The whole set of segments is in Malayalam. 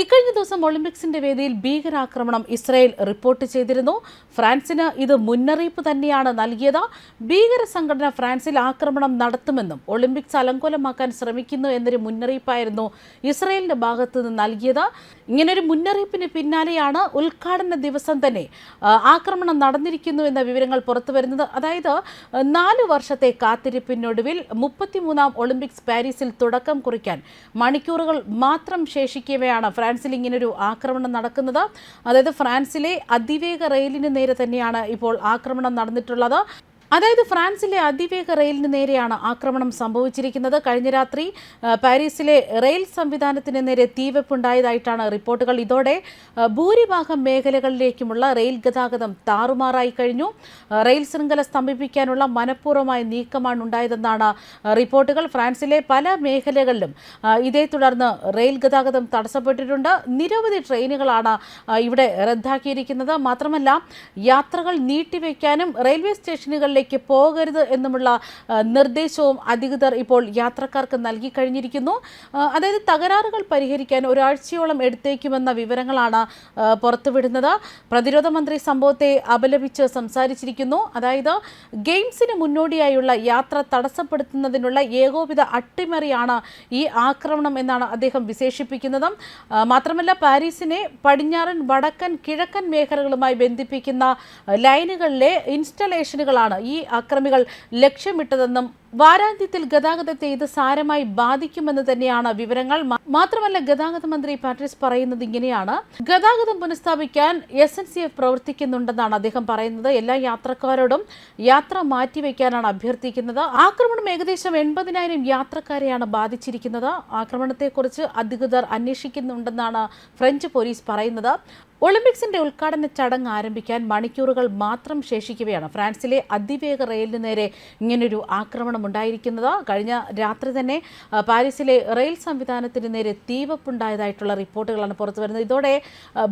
ഇക്കഴിഞ്ഞ ദിവസം ഒളിമ്പിക്സിന്റെ വേദിയിൽ ഭീകരാക്രമണം ഇസ്രായേൽ റിപ്പോർട്ട് ചെയ്തിരുന്നു. ഫ്രാൻസിന് ഇത് മുന്നറിയിപ്പ് തന്നെയാണ് നൽകിയത്. ഭീകര സംഘടന ഫ്രാൻസിൽ ആക്രമണം നടത്തുമെന്നും ഒളിമ്പിക്സ് അലങ്കോലമാക്കാൻ ശ്രമിക്കുന്നു എന്നൊരു മുന്നറിയിപ്പായിരുന്നു ഇസ്രായേലിന്റെ ഭാഗത്ത് നിന്ന് നൽകിയത്. ഇങ്ങനൊരു മുന്നറിയിപ്പിന് പിന്നാലെയാണ് ഉദ്ഘാടന ദിവസം തന്നെ ആക്രമണം നടന്നിരിക്കുന്നു എന്ന വിവരങ്ങൾ പുറത്തു വരുന്നത്. അതായത് നാല് വർഷത്തെ കാത്തിരിപ്പിനൊടുവിൽ മുപ്പത്തിമൂന്നാം ഒളിമ്പിക്സ് പാരീസിൽ തുടക്കം കുറിക്കാൻ മണിക്കൂറുകൾ മാത്രം ശേഷിക്കവെയാണ് ഫ്രാൻസിൽ ഇങ്ങനൊരു ആക്രമണം നടക്കുന്നത്. അതായത് ഫ്രാൻസിലെ അതിവേഗ റെയിലിന് നേരെ തന്നെയാണ് ഇപ്പോൾ ആക്രമണം നടന്നിട്ടുള്ളത്. അതായത് ഫ്രാൻസിലെ അതിവേഗ റെയിലിന് നേരെയാണ് ആക്രമണം സംഭവിച്ചിരിക്കുന്നത്. കഴിഞ്ഞ രാത്രി പാരീസിലെ റെയിൽ സംവിധാനത്തിന് നേരെ തീവെപ്പുണ്ടായതായിട്ടാണ് റിപ്പോർട്ടുകൾ. ഇതോടെ ഭൂരിഭാഗം മേഖലകളിലേക്കുമുള്ള റെയിൽ ഗതാഗതം താറുമാറായി കഴിഞ്ഞു. റെയിൽ ശൃംഖല സ്തംഭിപ്പിക്കാനുള്ള മനഃപൂർവമായ നീക്കമാണ് ഉണ്ടായതെന്നാണ് റിപ്പോർട്ടുകൾ. ഫ്രാൻസിലെ പല മേഖലകളിലും ഇതേ തുടർന്ന് റെയിൽ ഗതാഗതം തടസ്സപ്പെട്ടിട്ടുണ്ട്. നിരവധി ട്രെയിനുകളാണ് ഇവിടെ റദ്ദാക്കിയിരിക്കുന്നത്. മാത്രമല്ല യാത്രകൾ നീട്ടിവെക്കാനും റെയിൽവേ സ്റ്റേഷനുകളിലേക്ക് പോകരുത് എന്നുമുള്ള നിർദ്ദേശവും അധികൃതർ ഇപ്പോൾ യാത്രക്കാർക്ക് നൽകി കഴിഞ്ഞിരിക്കുന്നു. അതായത് തകരാറുകൾ പരിഹരിക്കാൻ ഒരാഴ്ചയോളം എടുത്തേക്കുമെന്ന വിവരങ്ങളാണ് പുറത്തുവിടുന്നത്. പ്രതിരോധ മന്ത്രി സംഭവത്തെ അപലപിച്ച് സംസാരിച്ചിരിക്കുന്നു. അതായത് ഗെയിംസിന് മുന്നോടിയായുള്ള യാത്ര തടസ്സപ്പെടുത്തുന്നതിനുള്ള ഏകോപിത അട്ടിമറിയാണ് ഈ ആക്രമണം എന്നാണ് അദ്ദേഹം വിശേഷിപ്പിക്കുന്നത്. മാത്രമല്ല പാരീസിനെ പടിഞ്ഞാറൻ വടക്കൻ കിഴക്കൻ മേഖലകളുമായി ബന്ധിപ്പിക്കുന്ന ലൈനുകളിലെ ഇൻസ്റ്റലേഷനുകളാണ് ഈ അക്രമികൾ ലക്ഷ്യമിട്ടതെന്നും വാരാന്ത്യത്തിൽ ഗതാഗതത്തെ ഇത് സാരമായി ബാധിക്കുമെന്ന് തന്നെയാണ് വിവരങ്ങൾ. മാത്രമല്ല ഗതാഗത മന്ത്രി പാട്രിസ് പറയുന്നത് ഇങ്ങനെയാണ്. ഗതാഗതം പുനഃസ്ഥാപിക്കാൻ എസ് എൻ സി എഫ് പ്രവർത്തിക്കുന്നുണ്ടെന്നാണ് അദ്ദേഹം പറയുന്നത്. എല്ലാ യാത്രക്കാരോടും യാത്ര മാറ്റിവെക്കാനാണ് അഭ്യർത്ഥിക്കുന്നത്. ആക്രമണം ഏകദേശം എൺപതിനായിരം യാത്രക്കാരെയാണ് ബാധിച്ചിരിക്കുന്നത്. ആക്രമണത്തെക്കുറിച്ച് അധികൃതർ അന്വേഷിക്കുന്നുണ്ടെന്നാണ് ഫ്രഞ്ച് പോലീസ് പറയുന്നത്. ഒളിമ്പിക്സിന്റെ ഉദ്ഘാടന ചടങ്ങ് ആരംഭിക്കാൻ മണിക്കൂറുകൾ മാത്രം ശേഷിക്കുകയാണ്. ഫ്രാൻസിലെ അതിവേഗ റെയിലിന് നേരെ ഇങ്ങനൊരു ആക്രമണം ഉണ്ടായിരിക്കുന്നത് കഴിഞ്ഞ രാത്രി തന്നെ പാരീസിലെ റെയിൽ സംവിധാനത്തിന് നേരെ തീവപ്പുണ്ടായതായിട്ടുള്ള റിപ്പോർട്ടുകളാണ് പുറത്തു വരുന്നത്. ഇതോടെ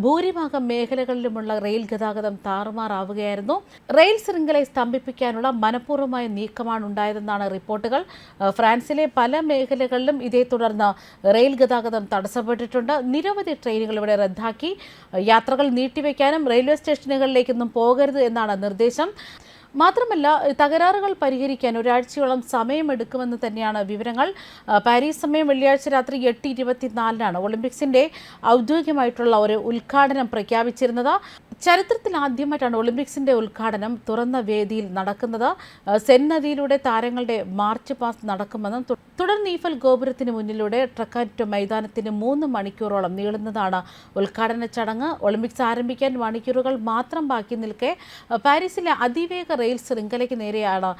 ഭൂരിഭാഗം മേഖലകളിലുമുള്ള റെയിൽ ഗതാഗതം താറുമാറാവുകയായിരുന്നു. റെയിൽ ശൃംഖലയെ സ്തംഭിപ്പിക്കാനുള്ള മനഃപൂർവമായ നീക്കമാണ് ഉണ്ടായതെന്നാണ് റിപ്പോർട്ടുകൾ. ഫ്രാൻസിലെ പല മേഖലകളിലും ഇതേ തുടർന്ന് റെയിൽ ഗതാഗതം തടസ്സപ്പെട്ടിട്ടുണ്ട്. നിരവധി ട്രെയിനുകൾ ഇവിടെ റദ്ദാക്കി. യാത്രകൾ നീട്ടിവെക്കാനും റെയിൽവേ സ്റ്റേഷനുകളിലേക്കൊന്നും പോകരുത് എന്നാണ് നിർദ്ദേശം. മാത്രമല്ല തകരാറുകൾ പരിഹരിക്കാൻ ഒരാഴ്ചയോളം സമയമെടുക്കുമെന്ന് തന്നെയാണ് വിവരങ്ങൾ. പാരീസ് സമയം വെള്ളിയാഴ്ച രാത്രി എട്ട് ഇരുപത്തിനാലിനാണ് ഒളിമ്പിക്സിന്റെ ഔദ്യോഗികമായിട്ടുള്ള ഒരു ഉദ്ഘാടനം പ്രഖ്യാപിച്ചിരുന്നത്. ചരിത്രത്തിൽ ആദ്യമായിട്ടാണ് ഒളിമ്പിക്സിന്റെ ഉദ്ഘാടനം തുറന്ന വേദിയിൽ നടക്കുന്നത്. സെൻ നദിയിലൂടെ താരങ്ങളുടെ മാർച്ച് പാസ് നടക്കുമെന്നും തുടർന്ന് ഈഫൽ ഗോപുരത്തിന് മുന്നിലൂടെ ട്രക്കാറ്റ് മൈതാനത്തിന് മൂന്ന് മണിക്കൂറോളം നീളുന്നതാണ് ഉദ്ഘാടന ചടങ്ങ്. ഒളിമ്പിക്സ് ആരംഭിക്കാൻ മണിക്കൂറുകൾ മാത്രം ബാക്കി നിൽക്കെ പാരീസിലെ അതിവേഗ റെയിൽ ശൃംഖലയ്ക്ക് നേരെയാണ്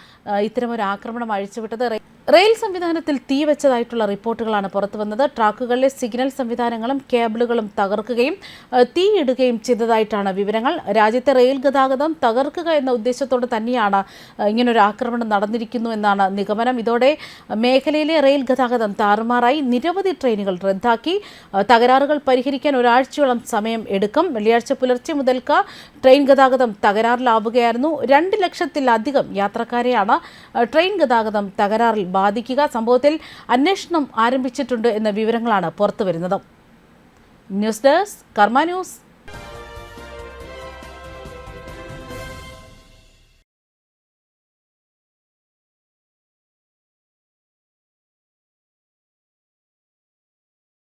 ഇത്തരമൊരു ആക്രമണം അഴിച്ചുവിട്ടത്. റെയിൽ- സംവിധാനത്തിൽ തീ വെച്ചതായിട്ടുള്ള റിപ്പോർട്ടുകളാണ് പുറത്തു വന്നത്. ട്രാക്കുകളിലെ സിഗ്നൽ സംവിധാനങ്ങളും കേബിളുകളും തകർക്കുകയും തീയിടുകയും ചെയ്തതായിട്ടാണ് വിവരങ്ങൾ. രാജ്യത്തെ റെയിൽ ഗതാഗതം തകർക്കുക എന്ന ഉദ്ദേശത്തോടെ തന്നെയാണ് ഇങ്ങനൊരു ആക്രമണം നടന്നിരിക്കുന്നു എന്നാണ് നിഗമനം. ഇതോടെ മേഖലയിലെ റെയിൽ ഗതാഗതം താറുമാറായി. നിരവധി ട്രെയിനുകൾ റദ്ദാക്കി. തകരാറുകൾ പരിഹരിക്കാൻ ഒരാഴ്ചയോളം സമയം എടുക്കും. വെള്ളിയാഴ്ച പുലർച്ചെ മുതൽക്ക് ട്രെയിൻ ഗതാഗതം തകരാറിലാവുകയായിരുന്നു. രണ്ട് ലക്ഷത്തിലധികം യാത്രക്കാരെയാണ് ട്രെയിൻ ഗതാഗതം തകരാറിൽ ബാധിക്കുക. സംഭവത്തിൽ അന്വേഷണം ആരംഭിച്ചിട്ടുണ്ട് എന്ന വിവരങ്ങളാണ് പുറത്തുവരുന്നത്. News desk Karma news.